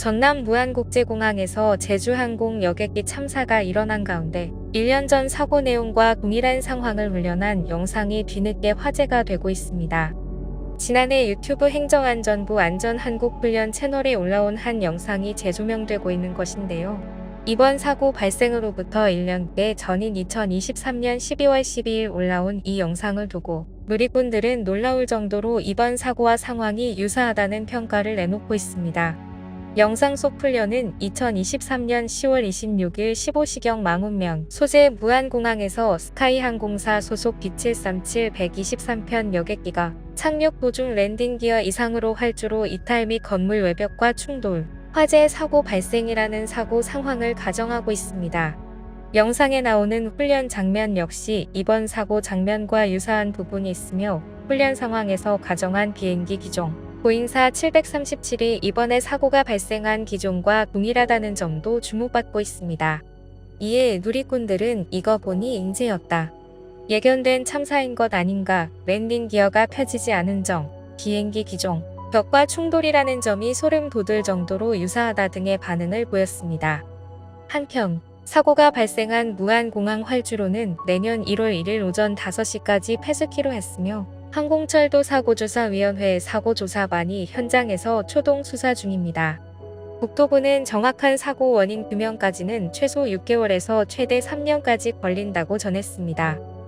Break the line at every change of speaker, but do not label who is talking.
전남 무안국제공항에서 제주항공 여객기 참사가 일어난 가운데 1년 전 사고 내용과 동일한 상황을 훈련한 영상이 뒤늦게 화제가 되고 있습니다. 지난해 유튜브 행정안전부 안전한국훈련 채널에 올라온 한 영상이 재조명되고 있는 것인데요. 이번 사고 발생으로부터 1년대 전인 2023년 12월 12일 올라온 이 영상을 두고 누리꾼들은 놀라울 정도로 이번 사고와 상황이 유사하다는 평가를 내놓고 있습니다. 영상 속 훈련은 2023년 10월 26일 15시경 망운면 소재 무안공항에서 스카이항공사 소속 B737 123편 여객기가 착륙 도중 랜딩 기어 이상으로 활주로 이탈 및 건물 외벽과 충돌, 화재 사고 발생이라는 사고 상황을 가정하고 있습니다. 영상에 나오는 훈련 장면 역시 이번 사고 장면과 유사한 부분이 있으며 훈련 상황에서 가정한 비행기 기종, 보잉사 737이 이번에 사고가 발생한 기종과 동일하다는 점도 주목받고 있습니다. 이에 누리꾼들은 이거 보니 인재였다. 예견된 참사인 것 아닌가, 랜딩 기어가 펴지지 않은 점, 비행기 기종, 벽과 충돌이라는 점이 소름 돋을 정도로 유사하다 등의 반응을 보였습니다. 한편, 사고가 발생한 무안공항 활주로는 내년 1월 1일 오전 5시까지 폐쇄키로 했으며 항공철도 사고조사위원회 사고조사반이 현장에서 초동 수사 중입니다. 국토부는 정확한 사고 원인 규명까지는 최소 6개월에서 최대 3년까지 걸린다고 전했습니다.